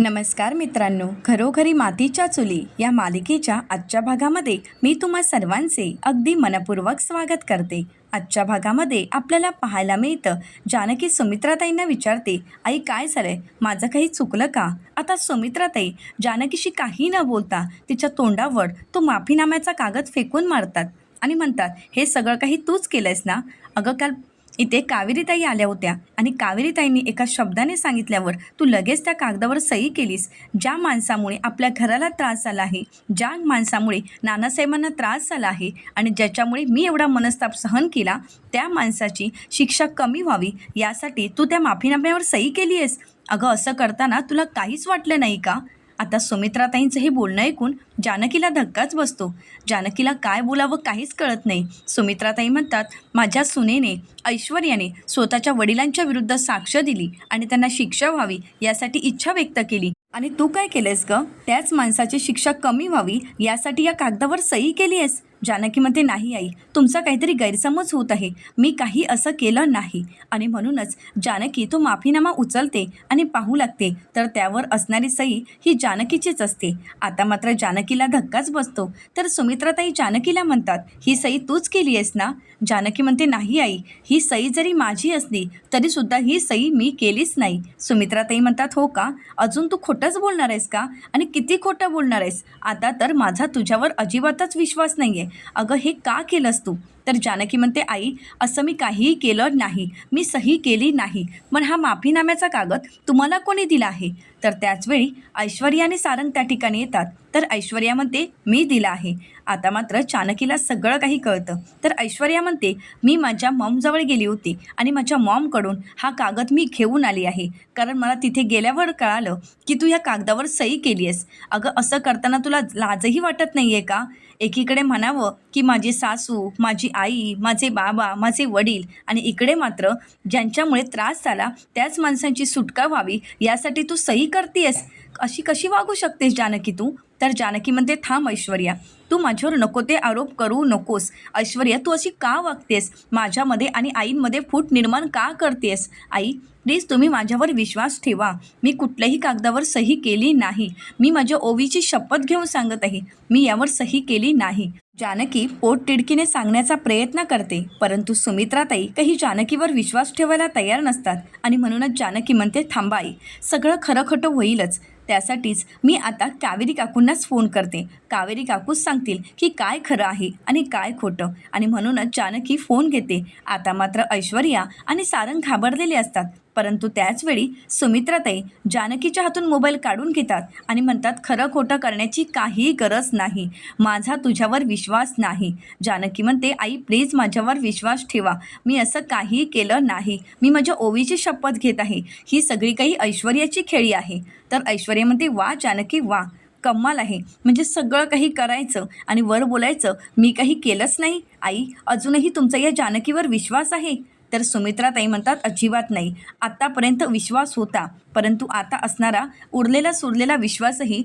नमस्कार मित्रांनो घरोघरी मातीच्या चुली या मालिकेच्या आजच्या भागामध्ये मी तुम्हा सर्वांचे अगदी मनपूर्वक स्वागत करते. आजच्या भागामध्ये आपल्याला पाहायला मिळतं जानकी सुमित्राताईंना विचारते आई काय झालंय? माझं काही चुकलं का? आता सुमित्राताई जानकीशी काही न बोलता तिच्या तोंडावर तो माफीनाम्याचा कागद फेकून मारतात आणि म्हणतात हे सगळं काही तूच केलंयस ना? अगं काल इथे कावेरीताई आल्या होत्या. आणि कावेरीताईंनी एका शब्दाने सांगितल्यावर तू लगेच त्या कागदावर सही केलीस. ज्या माणसामुळे आपल्या घराला त्रास झाला आहे ज्या माणसामुळे नानासाहेबांना त्रास झाला आहे आणि ज्याच्यामुळे मी एवढा मनस्ताप सहन केला त्या माणसाची शिक्षा कमी व्हावी यासाठी तू त्या माफीनाम्यावर सही केली आहेस. अगं असं करताना तुला काहीच वाटलं नाही का? आता सुमित्राताईंचं हे बोलणं ऐकून जानकीला धक्काच बसतो. जानकीला काय बोलावं काहीच कळत नाही. सुमित्राताई म्हणतात माझ्या सुनेने ऐश्वर्याने स्वतःच्या वडिलांच्या विरुद्ध साक्ष दिली आणि त्यांना शिक्षा व्हावी यासाठी इच्छा व्यक्त केली. आणि तू काय केलंयस ग? त्याच माणसाची शिक्षा कमी व्हावी यासाठी या कागदावर सही केली आहेस. जानकी म्हणते नाही आई तुमचा काहीतरी गैरसमज होत आहे. मी काही असं केलं नाही. आणि म्हणूनच जानकी तो माफीनामा उचलते आणि पाहू लागते. तर त्यावर असणारी सही ही जानकीचीच असते. आता मात्र जानकीला धक्काच बसतो. तर सुमित्राताई जानकीला म्हणतात ही सही तूच केली आहेस ना? जानकी म्हणते नाही आई ही सही जरी माझी असली तरीसुद्धा ही सही मी केलीच नाही. सुमित्राताई म्हणतात हो का? अजून तू खोटंच बोलणार आहेस का? आणि किती खोटं बोलणार आहेस? आता तर माझा तुझ्यावर अजिबातच विश्वास नाही आहे अगं हे का केलंस तू? तर जानकी म्हणते आई असं मी काहीही केलं नाही. मी सही केली नाही. पण हा माफीनाम्याचा कागद तुम्हाला कोणी दिला आहे? तर त्याचवेळी ऐश्वर्या आणि सारंग त्या ठिकाणी येतात. तर ऐश्वर्या म्हणते मी दिला आहे. आता मात्र चाणकीला सगळं काही कळतं. तर ऐश्वर्या म्हणते मी माझ्या मॉमजवळ गेली होती आणि माझ्या मॉमकडून हा कागद मी घेऊन आली आहे. कारण मला तिथे गेल्यावर कळालं की तू या कागदावर सही केली आहेस. अगं असं करताना तुला लाजही वाटत नाही आहे का? एकीकडे म्हणावं की माझी सासू माझी आई माझे बाबा माझे वडील आणि इकडे मात्र ज्यांच्यामुळे त्रास झाला त्याच माणसांची सुटका व्हावी यासाठी तू सही करतेस अशी कशी वागू शकतेस जानकी तू? तर जानकी म्हणते थांब ऐश्वर्या तू माझ्यावर नको ते आरोप करू नकोस. ऐश्वर्या तू अशी का वागतेस? माझ्यामध्ये आणि आईंमध्ये फूट निर्माण का करतेस? आई प्लीज तुम्ही माझ्यावर विश्वास ठेवा. मी कुठल्याही कागदावर सही केली नाही. मी माझ्या ओवीची शपथ घेऊन सांगत आहे. मी यावर सही केली नाही. जानकी पोट तिडकीने सांगण्याचा प्रयत्न करते. परंतु सुमित्राताई काही जानकीवर विश्वास ठेवायला तयार नसतात. आणि म्हणूनच जानकी म्हणते थांबा आई सगळं खरं खटं होईलच. त्यासाठीच मी आता कावेरी काकूंनाच फोन करते. कावेरी काकूच सांगतील की काय खरं आहे आणि काय खोटं. आणि म्हणूनच जानकी फोन घेते. आता मात्र ऐश्वर्या आणि सारंग घाबरलेले असतात. परंतु त्याचवेळी सुमित्राताई जानकीच्या हातून मोबाईल काढून घेतात आणि म्हणतात खरं खोटं करण्याची काही गरज नाही. माझा तुझ्यावर विश्वास नाही. जानकी म्हणते आई प्लीज माझ्यावर विश्वास ठेवा. मी असं काही केलं नाही. मी माझ्या ओवीची शपथ घेत आहे. ही सगळी काही ऐश्वर्याची खेळी आहे. तर ऐश्वर्या म्हणते वा जानकी वा. कमाल आहे. म्हणजे सगळं काही करायचं आणि वर बोलायचं मी काही केलंच नाही. आई अजूनही तुमचा या जानकीवर विश्वास आहे? तर सुमित्राताई म्हणतात अजिबात नाही. आत्तापर्यंत विश्वास होता परंतु आता असणारा उरलेला सुरलेला विश्वासही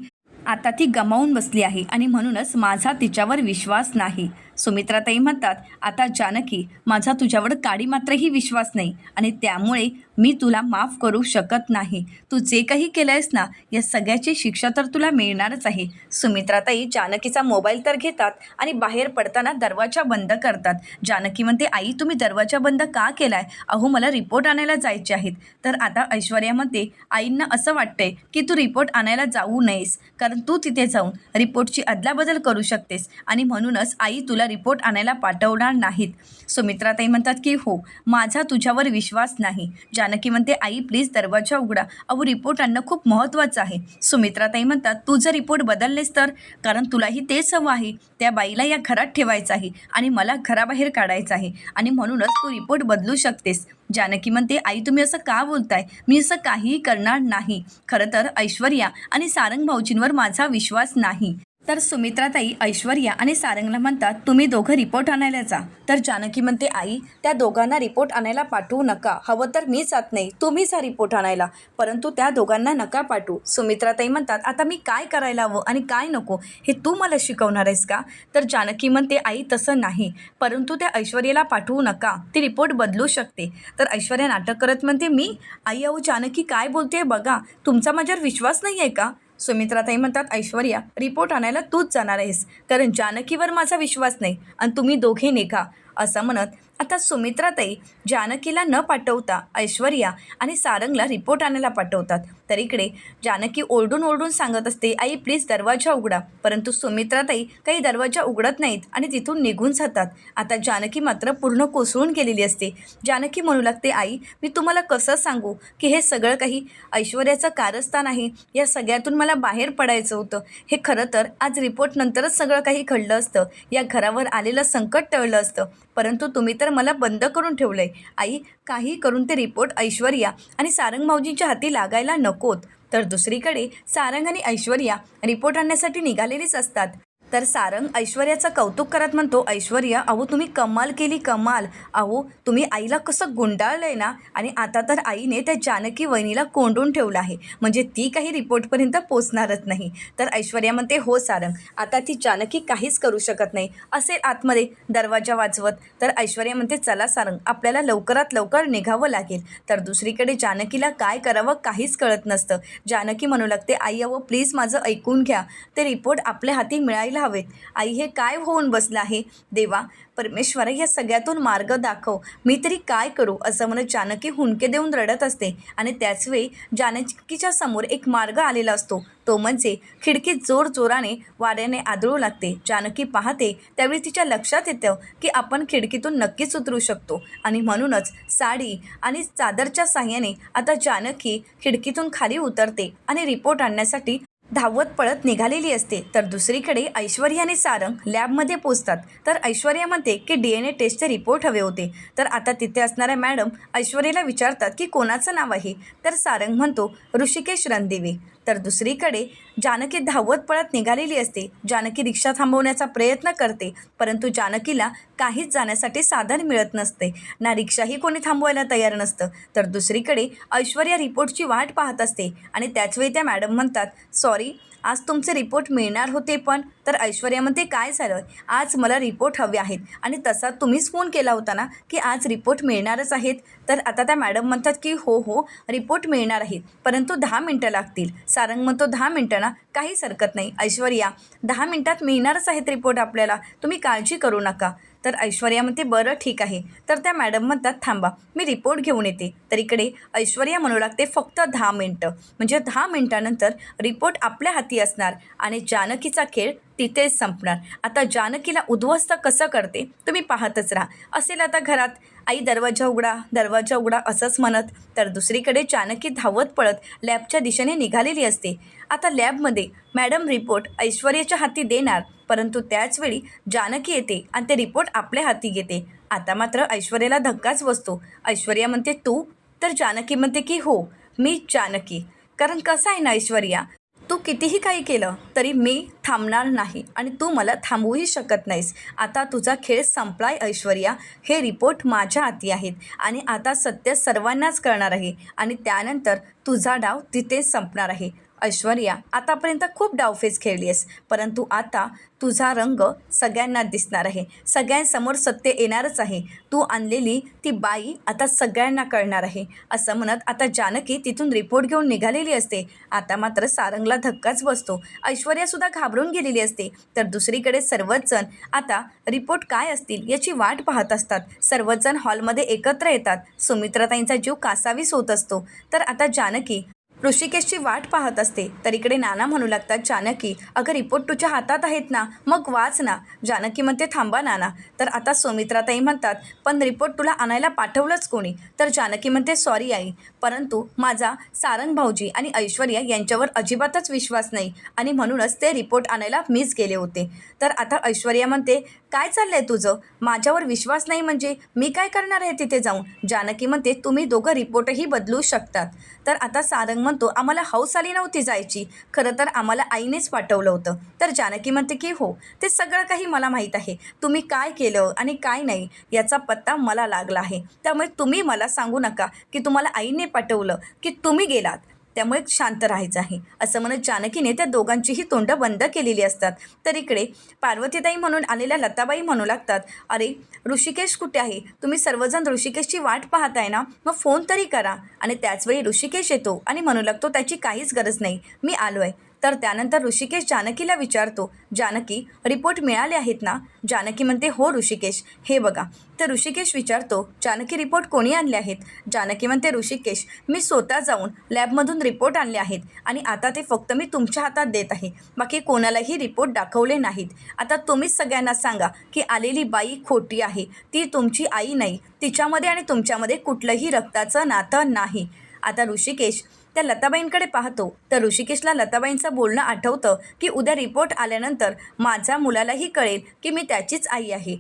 आता ती गमावून बसली आहे आणि म्हणूनच माझा तिच्यावर विश्वास नाही. सुमित्राताई म्हणतात आता जानकी माझा तुझ्यावर काडी मात्रही विश्वास नाही आणि त्यामुळे मी तुला माफ करू शकत नाही. तू जे काही केलं आहेस ना या सगळ्याची शिक्षा तर तुला मिळणारच आहे. सुमित्राताई जानकीचा मोबाईल तर घेतात आणि बाहेर पडताना दरवाजा बंद करतात. जानकी म्हणते आई तुम्ही दरवाजा बंद का केला आहे अहो मला रिपोर्ट आणायला जायचे आहेत. तर आता ऐश्वर्या म्हणते आईंना असं वाटतंय की तू रिपोर्ट आणायला जाऊ नयेस कारण तू तिथे जाऊन रिपोर्टची अदलाबदल करू शकतेस आणि म्हणूनच आई तुला रिपोर्ट आणायला पाठवणार नाहीत. सुमित्राताई म्हणतात की हो माझा तुझ्यावर विश्वास नाही. जानकी म्हणते आई प्लीज दरवाजा उघडा. अहो रिपोर्ट आणणं खूप महत्त्वाचं आहे. सुमित्राताई म्हणतात तू जर रिपोर्ट बदललेस तर? कारण तुलाही तेच हवं आहे. त्या बाईला या घरात ठेवायचं आहे आणि मला घराबाहेर काढायचं आहे आणि म्हणूनच तू रिपोर्ट बदलू शकतेस. जानकी म्हणते आई तुम्ही असं का बोलताय? मी असं काहीही करणार नाही. खरं तर ऐश्वर्या आणि सारंग भाऊजींवर माझा विश्वास नाही. तर सुमित्राताई ऐश्वर्या आणि सारंगला म्हणतात तुम्ही दोघं रिपोर्ट आणायला जा. तर जानकी म्हणते आई त्या दोघांना रिपोर्ट आणायला पाठवू नका. हवं तर मीच जात नाही. तुम्हीच हा रिपोर्ट आणायला. परंतु त्या दोघांना नका पाठवू. सुमित्राताई म्हणतात आता मी काय करायला हवं आणि काय नको? हे तू मला शिकवणार आहेस का? तर जानकी म्हणते आई तसं नाही. परंतु त्या ऐश्वर्याला पाठवू नका. ती रिपोर्ट बदलू शकते. तर ऐश्वर्या नाटक करत म्हणते मी? आई अहो जानकी काय बोलते बघा. तुमचा माझ्यावर विश्वास नाही आहे का? सुमित्राताई म्हणतात ऐश्वर्या रिपोर्ट आणायला तूच जाणार आहेस कारण जानकीवर माझा विश्वास नाही आणि तुम्ही दोघे निघा. असं म्हणत आता सुमित्राताई जानकीला न पाठवता ऐश्वर्या आणि सारंगला रिपोर्ट आणायला पाठवतात. तर इकडे जानकी ओरडून ओरडून सांगत असते आई प्लीज दरवाजा उघडा. परंतु सुमित्राताई काही दरवाजा उघडत नाहीत आणि तिथून निघून जातात. आता जानकी मात्र पूर्ण कोसळून गेलेली असते. जानकी म्हणू लागते आई मी तुम्हाला कसं सांगू की हे सगळं काही ऐश्वर्याचं कारस्थान आहे? या सगळ्यातून मला बाहेर पडायचं होतं. हे खरं तर आज रिपोर्ट नंतरच सगळं काही घडलं असतं. या घरावर आलेलं संकट टळलं असतं. परंतु तुम्ही तर मला बंद करून ठेवलं आहे आई काही करून ते रिपोर्ट ऐश्वर्या आणि सारंग माऊजींच्या हाती लागायला नको. नकोत. तर दुसरीकडे सारंग आणि ऐश्वर्या रिपोर्ट आणण्यासाठी निघालेलीच असतात. तर सारंग ऐश्वर्याचं कौतुक करत म्हणतो ऐश्वर्या अहो तुम्ही कमाल केली कमाल. अहो तुम्ही आईला कसं गुंडाळलं आहे ना? आणि आता तर आईने त्या जानकी वहिनीला कोंडून ठेवलं आहे. म्हणजे ती काही रिपोर्टपर्यंत पोचणारच नाही. तर ऐश्वर्या म्हणते हो सारंग आता ती जानकी काहीच करू शकत नाही. असेल आतमध्ये दरवाजा वाजवत तर ऐश्वर्या म्हणते चला सारंग आपल्याला लवकरात लवकर निघावं लागेल. तर दुसरीकडे जानकीला काय करावं काहीच कळत नसतं. जानकी म्हणू लागते आई अहो प्लीज माझं ऐकून घ्या. ते रिपोर्ट आपल्या हाती मिळायला हवेत आई हे काय होऊन बसलं आहे? देवा परमेश्वर या सगळ्यातून मार्ग दाखव. मी तरी काय करू? असं म्हणत जानकी हुंके देऊन रडत असते. आणि त्याचवेळी जानकीच्या समोर एक मार्ग आलेला असतो. तो म्हणजे खिडकीत जोर जोराने वाऱ्याने आदळू लागते. जानकी पाहते त्यावेळी तिच्या लक्षात येतं की आपण खिडकीतून नक्कीच उतरू शकतो. आणि म्हणूनच साडी आणि चादरच्या साह्याने आता जानकी खिडकीतून खाली उतरते आणि रिपोर्ट आणण्यासाठी धावत पळत निघालेली असते तर दुसरीकडे ऐश्वर्या आणि सारंग लॅबमध्ये पोचतात. तर ऐश्वर्या म्हणते की डी एन ए टेस्टचे रिपोर्ट हवे होते. तर आता तिथे असणाऱ्या मॅडम ऐश्वर्याला विचारतात की कोणाचं नाव आहे? तर सारंग म्हणतो ऋषिकेश रणदिवे. तर दुसरीकडे जानकी धावत पळत निघालेली असते. जानकी रिक्षा थांबवण्याचा प्रयत्न करते परंतु जानकीला काहीच जाण्यासाठी साधन मिळत नसते. ना रिक्षाही कोणी थांबवायला तयार नसतं. तर दुसरीकडे ऐश्वर्या रिपोर्टची वाट पाहत असते आणि त्याचवेळी त्या मॅडम म्हणतात सॉरी आज तुमचे रिपोर्ट मिळणार होते पण तर ऐश्वर्या म्हणते काय झालं आज मला रिपोर्ट हवे आहेत. आणि तसा तुम्हीच फोन केला होता ना की आज रिपोर्ट मिळणारच आहेत. तर आता त्या मॅडम म्हणतात की हो हो रिपोर्ट मिळणार आहेत. परंतु दहा मिनटं लागतील. सारंग म्हणतो दहा मिनटं ना काहीच हरकत नाही. ऐश्वर्या दहा मिनटात मिळणारच आहेत रिपोर्ट आपल्याला. तुम्ही काळजी करू नका. तर ऐश्वर्या म्हणते बरं ठीक आहे. तर त्या मॅडम म्हणतात थांबा मी रिपोर्ट घेऊन येते. तर इकडे ऐश्वर्या म्हणू लागते फक्त दहा मिनटं. म्हणजे दहा मिनटानंतर रिपोर्ट आपल्या हाती असणार आणि जानकीचा खेळ तिथेच संपणार. आता जानकीला उद्ध्वस्त कसं करते तुम्ही पाहतच राहा. असेल आता घरात आई दरवाजा उघडा दरवाजा उघडा असंच म्हणत तर दुसरीकडे चाणकी धावत पळत लॅबच्या दिशेने निघालेली असते. आता लॅबमध्ये मॅडम रिपोर्ट ऐश्वर्याच्या हाती देणार परंतु त्याचवेळी जानकी येते आणि ते रिपोर्ट आपल्या हाती घेते. आता मात्र ऐश्वर्याला धक्काच बसतो. ऐश्वर्या म्हणते तू? तर जानकी म्हणते की हो मी जानकी. कारण कसं आहे ना ऐश्वर्या? तू कितीही काही केलं तरी मी थांबणार नाही आणि तू मला थांबवूही शकत नाहीस. आता तुझा खेळ संपलाय ऐश्वर्या. हे रिपोर्ट माझ्या हाती आहेत आणि आता सत्य सर्वांनाच कळणार आहे आणि त्यानंतर तुझा डाव तिथेच संपणार आहे. ऐश्वर्या आतापर्यंत खूप डावफेज खेळली आहेस परंतु आता तुझा रंग सगळ्यांना दिसणार आहे. सगळ्यांसमोर सत्य येणारच आहे. तू आणलेली ती बाई आता सगळ्यांना कळणार आहे. असं म्हणत आता जानकी तिथून रिपोर्ट घेऊन निघालेली असते. आता मात्र सारंगला धक्काच बसतो. ऐश्वर्यासुद्धा घाबरून गेलेली असते. तर दुसरीकडे सर्वच जण आता रिपोर्ट काय असतील याची वाट पाहत असतात. सर्वच जण हॉलमध्ये एकत्र येतात. सुमित्राताईंचा जीव कासावीस होत असतो. तर आता जानकी ऋषिकेशची वाट पाहत असते. तर इकडे नाना म्हणू लागतात जानकी अगं रिपोर्ट तुझ्या हातात आहेत ना? मग वाच ना. जानकी म्हणते थांबा नाना. तर आता सुमित्राताई म्हणतात पण रिपोर्ट तुला आणायला पाठवलंच कोणी? तर जानकी म्हणते सॉरी आई परंतु माझा सारंग भाऊजी आणि ऐश्वर्या यांच्यावर अजिबातच विश्वास नाही आणि म्हणूनच ते रिपोर्ट आणायला मीच गेले होते. तर आता ऐश्वर्या म्हणते काय चाललंय तुझं? माझ्यावर विश्वास नाही म्हणजे मी काय करणार आहे तिथे जाऊन? जानकी म्हणते तुम्ही दोघं रिपोर्टही बदलू शकतात. तर आता सारंग म्हणतो आम्हाला हौस आली नव्हती जायची. खरं तर आम्हाला आईनेच पाठवलं होतं. तर जानकी म्हणते की हो ते सगळं काही मला माहीत आहे. तुम्ही काय केलं आणि काय नाही याचा पत्ता मला लागला आहे. त्यामुळे तुम्ही मला सांगू नका की तुम्हाला आईने पाठवलं की तुम्ही गेलात. त्यामुळे शांत राहायचं आहे. असं म्हणत जानकीने त्या दोघांचीही तोंडं बंद केलेली असतात. तर इकडे पार्वतीताई म्हणून आलेल्या लताबाई म्हणू लागतात अरे ऋषिकेश कुठे आहे? तुम्ही सर्वजण ऋषिकेशची वाट पाहताय ना? मग फोन तरी करा. आणि त्याचवेळी ऋषिकेश येतो आणि म्हणू लागतो त्याची काहीच गरज नाही. मी आलो आहे तर त्यानंतर ऋषिकेश जानकीला विचारतो जानकी रिपोर्ट मिळाले आहेत ना? जानकी म्हणते हो ऋषिकेश हे बघा. तर ऋषिकेश विचारतो जानकी रिपोर्ट कोणी आणले आहेत? जानकी म्हणते ऋषिकेश मी स्वतः जाऊन लॅबमधून रिपोर्ट आणले आहेत आणि आता ते फक्त मी तुमच्या हातात देत आहे. बाकी कोणालाही रिपोर्ट दाखवले नाहीत. आता तुम्हीच सगळ्यांना सांगा की आलेली बाई खोटी आहे. ती तुमची आई नाही. तिच्यामध्ये आणि तुमच्यामध्ये कुठलंही रक्ताचं नातं नाही. आता ऋषिकेश त्या लताबाईंकडे पाहतो. तर ऋषिकेशला लताबाईंचं बोलणं आठवतं की उद्या रिपोर्ट आल्यानंतर माझ्या मुलालाही कळेल की मी त्याचीच आई आहे.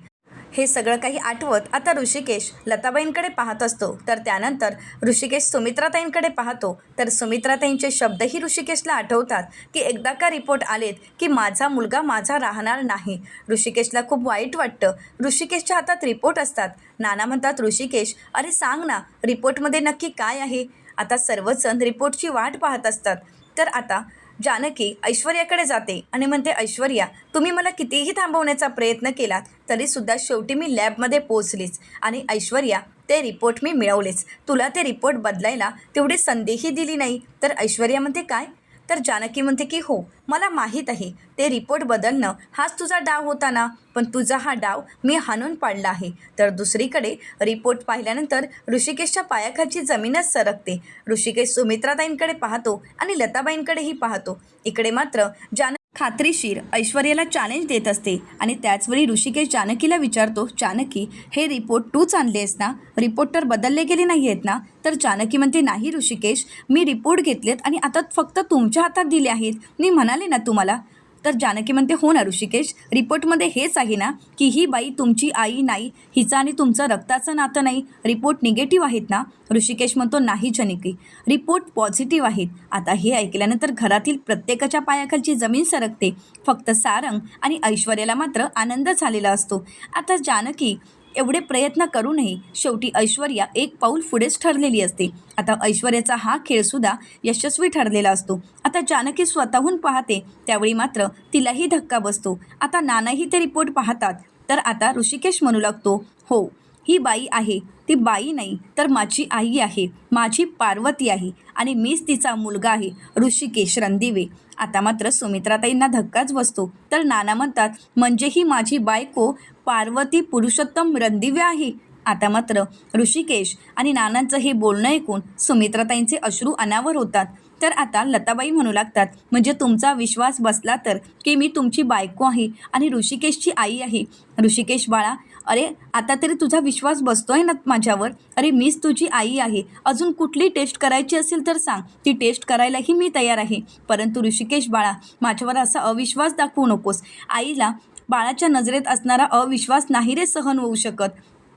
हे सगळं काही आठवत आता ऋषिकेश लताबाईंकडे पाहत असतो. तर त्यानंतर ऋषिकेश सुमित्राताईंकडे पाहतो. तर सुमित्राताईंचे शब्दही ऋषिकेशला आठवतात की एकदा का रिपोर्ट आलेत की माझा मुलगा माझा राहणार नाही. ऋषिकेशला खूप वाईट वाटतं. ऋषिकेशच्या हातात रिपोर्ट असतात. नाना म्हणतात ऋषिकेश अरे सांग ना रिपोर्टमध्ये नक्की काय आहे? आता सर्वजण रिपोर्टची वाट पाहत असतात. तर आता जानकी ऐश्वर्याकडे जाते आणि म्हणते ऐश्वर्या तुम्ही मला कितीही थांबवण्याचा प्रयत्न केलात तरीसुद्धा शेवटी मी लॅबमध्ये पोचलीच आणि ऐश्वर्या ते रिपोर्ट मी मिळवलेच. तुला ते रिपोर्ट बदलायला तेवढी संधीही दिली नाही. तर ऐश्वर्या म्हणते काय? तर जानकी म्हणते की हो मला माहीत आहे. ते रिपोर्ट बदलणं हाच तुझा डाव होता ना? पण तुझा हा डाव मी हाणून पाडला आहे. तर दुसरीकडे रिपोर्ट पाहिल्यानंतर ऋषिकेशच्या पायाखालची जमीनच सरकते. ऋषिकेश सुमित्राताईंकडे पाहतो आणि लताबाईंकडेही पाहतो. इकडे मात्र जान खात्रीशीर. ऐश्वर्याला चॅलेंज देत असते आणि त्याचवेळी ऋषिकेश जानकीला विचारतो जानकी हे रिपोर्ट तूच आणलेस ना? रिपोर्ट तर बदलले गेले नाही आहेत ना? तर जानकी म्हणते नाही ऋषिकेश मी रिपोर्ट घेतलेत आणि आता फक्त तुमच्या हातात दिले आहेत. मी म्हणाले ना तुम्हाला तर जानकी म्हणते हो ना ऋषिकेश रिपोर्टमध्ये हेच आहे ना की ही बाई तुमची आई नाही हिचं आणि तुमचं रक्ताचं नातं नाही. रिपोर्ट निगेटिव्ह आहेत ना? ऋषिकेश म्हणतो नाही जनकी रिपोर्ट पॉझिटिव्ह आहेत. आता हे ऐकल्यानंतर घरातील प्रत्येकाच्या पायाखालची जमीन सरकते. फक्त सारंग आणि ऐश्वर्याला मात्र आनंद झालेला असतो. आता जानकी एवढे प्रयत्न करूनही शेवटी ऐश्वर्या एक पाऊल पुढेच ठरलेली असते. आता ऐश्वर्याचा हा खेळसुद्धा यशस्वी ठरलेला असतो. आता जानकी स्वतःहून पाहते त्यावेळी मात्र तिलाही धक्का बसतो. आता नानाही ते रिपोर्ट पाहतात. तर आता ऋषिकेश म्हणू लागतो. हो ही बाई आहे. ती बाई नाही तर माझी आई आहे. माझी पार्वती आहे आणि मीच तिचा मुलगा आहे. ऋषिकेश रणदिवे. आता मात्र सुमित्राताईंना धक्काच बसतो. तर नाना म्हणतात म्हणजे ही माझी बायको पार्वती पुरुषोत्तम रणदिवे आहे? आता मात्र ऋषिकेश आणि नानांचं हे बोलणं ऐकून सुमित्राताईंचे अश्रू अनावर होतात. तर आता लताबाई म्हणू लागतात म्हणजे तुमचा विश्वास बसला तर की मी तुमची बायको आहे आणि ऋषिकेशची आई आहे? ऋषिकेश बाळा अरे आता तरी तुझा विश्वास बसतो आहे ना माझ्यावर? अरे मीच तुझी आई आहे. अजून कुठली टेस्ट करायची असेल तर सांग. ती टेस्ट करायलाही मी तयार आहे. परंतु ऋषिकेश बाळा माझ्यावर असा अविश्वास दाखवू नकोस. आईला बाळाच्या नजरेत असणारा अविश्वास नाही रे सहन होऊ शकत.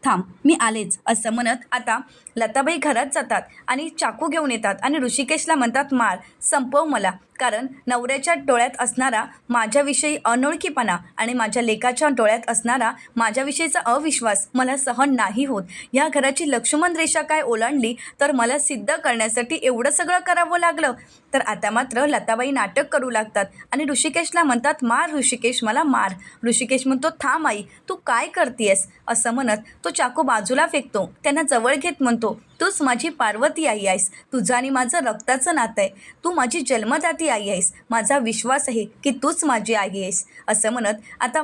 थांब मी आलेच. असं म्हणत आता लताबाई घरात जातात आणि चाकू घेऊन येतात आणि ऋषिकेशला म्हणतात मार संपव मला. कारण नवऱ्याच्या डोळ्यात असणारा माझ्याविषयी अनोळखीपणा आणि माझ्या लेकाच्या डोळ्यात असणारा माझ्याविषयीचा अविश्वास मला सहन नाही होत. ह्या घराची लक्ष्मण रेषा काय ओलांडली? तर मला सिद्ध करण्यासाठी एवढं सगळं करावं लागलं? तर आता मात्र लताबाई नाटक करू लागतात आणि ऋषिकेशला म्हणतात मार ऋषिकेश मला मार. ऋषिकेश म्हणतो थांब आई तू काय करतेयस? असं म्हणत तो चाकू बाजूला फेकतो. त्यांना जवळ घेत म्हणतो तूच माझी पार्वती आई आहेस. तुझं आणि माझं रक्ताचं नातं आहे. तू माझी जन्मदाती आई आहेस. माझा विश्वास आहे की तूच माझी आई आहेस. असं म्हणत आता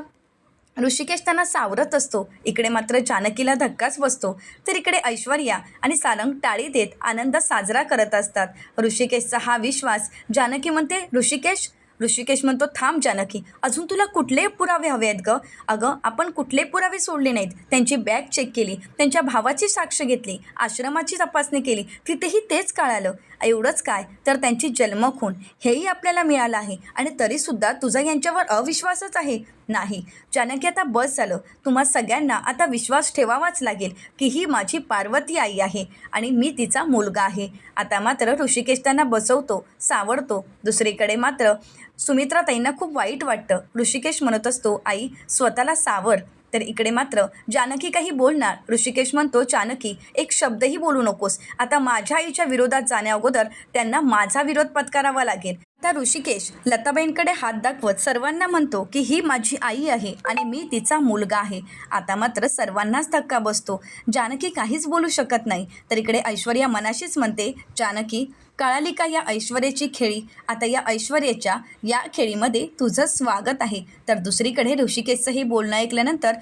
ऋषिकेश त्यांना सावरत असतो. इकडे मात्र जानकीला धक्काच बसतो. तर इकडे ऐश्वर्या आणि सारंग टाळी देत आनंद साजरा करत असतात. ऋषिकेशचा हा विश्वास जानकी म्हणते ऋषिकेश ऋषिकेश म्हणतो थांब जानकी अजून तुला कुठले पुरावे हवे आहेत ग? अगं आपण कुठले पुरावे सोडले नाहीत. त्यांची बॅग चेक केली त्यांच्या भावाची साक्ष घेतली आश्रमाची तपासणी केली तिथेही तेच कळालं. एवढंच काय? तर त्यांची जन्मखून हेही आपल्याला मिळालं आहे. आणि तरीसुद्धा तुझा यांच्यावर अविश्वासच आहे. नाही. जानकी आता बस झालं. तुम्हा सगळ्यांना आता विश्वास ठेवावाच लागेल की ही माझी पार्वती आई आहे आणि मी तिचा मुलगा आहे. आता मात्र ऋषिकेश त्यांना बसवतो सावरतो. दुसरीकडे मात्र सुमित्रा ताईंना खूप वाईट वाटतं. ऋषिकेश म्हणत असतो आई स्वतःला सावर. तर इकडे मात्र जानकी काही बोलणार. ऋषिकेश म्हणतो जानकी एक शब्दही बोलू नकोस. आता माझ्या आईच्या विरोधात जाण्याअगोदर त्यांना माझा विरोध पत्करावा लागेल. त्या ऋषिकेश लताबाईंकडे हात दाखवत सर्वांना म्हणतो की ही माझी आई आहे आणि मी तिचा मुलगा आहे. आता मात्र सर्वांनाच धक्का बसतो. जानकी काहीच बोलू शकत नाही. तर इकडे ऐश्वर्या मनाशीच म्हणते जानकी कळाली का या ऐश्वर्याची खेळी? आता या ऐश्वर्याच्या या खेळीमध्ये तुझं स्वागत आहे. तर दुसरीकडे ऋषिकेशचंही बोलणं ऐकल्यानंतर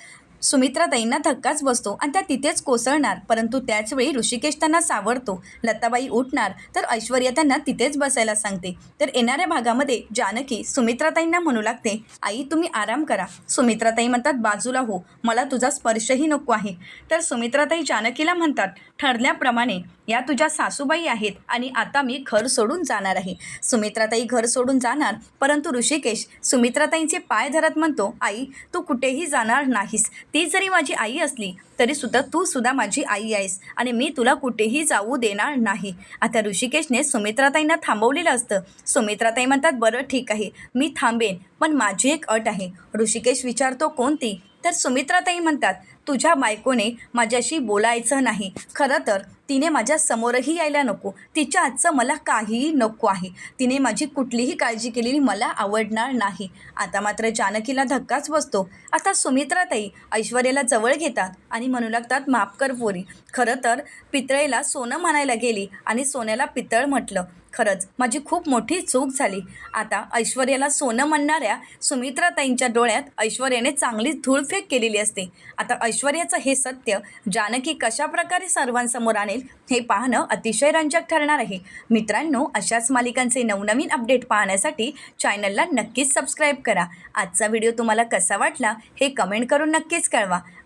सुमित्राताईंना धक्काच बसतो आणि त्या तिथेच कोसळणार. परंतु त्याचवेळी ऋषिकेश त्यांना सावरतो. लताबाई उठणार तर ऐश्वर्या त्यांना तिथेच बसायला सांगते. तर येणाऱ्या भागामध्ये जानकी सुमित्राताईंना म्हणू लागते आई तुम्ही आराम करा. सुमित्राताई म्हणतात बाजूला हो मला तुझा स्पर्शही नको आहे. तर सुमित्राताई जानकीला म्हणतात ठरल्याप्रमाणे या तुझ्या सासूबाई आहेत आणि आता मी घर सोडून जाणार आहे. सुमित्राताई घर सोडून जाणार परंतु ऋषिकेश सुमित्राताईंचे पाय धरत म्हणतो आई तू कुठेही जाणार नाहीस. ती जरी माझी आई असली तरी सुद्धा तू सुद्धा माझी आई आहेस आणि मी तुला कुठेही जाऊ देणार नाही. आता ऋषिकेशने सुमित्राताईंना थांबवलेलं असतं. सुमित्राताई म्हणतात बरं ठीक आहे मी थांबेन पण माझी एक अट आहे. ऋषिकेश विचारतो कोणती? तर सुमित्राताई म्हणतात तुझ्या बायकोने माझ्याशी बोलायचं नाही. खरं तर तिने माझ्या समोरही यायला नको. तिच्या आजचं मला काहीही नको आहे. तिने माझी कुठलीही काळजी केलेली मला आवडणार नाही. आता मात्र जानकीला धक्काच बसतो. आता सुमित्राताई ऐश्वर्याला जवळ घेतात आणि म्हणू लागतात माफ कर पोरी. खरं तर पितळेला सोनं म्हणायला गेली आणि सोन्याला पितळ म्हटलं. खरंच माझी खूप मोठी चूक झाली. आता ऐश्वर्याला सोनं म्हणणाऱ्या सुमित्राताईंच्या डोळ्यात ऐश्वर्याने चांगलीच धूळफेक केलेली असते. आता ऐश्वर्याचं हे सत्य जानकी कशाप्रकारे सर्वांसमोर आणेल हे पाहणं अतिशय रंजक ठरणार आहे. मित्रांनो अशाच मालिकांचे नवनवीन अपडेट पाहण्यासाठी चॅनलला नक्कीच सबस्क्राईब करा. आजचा व्हिडिओ तुम्हाला कसा वाटला हे कमेंट करून नक्कीच कळवा.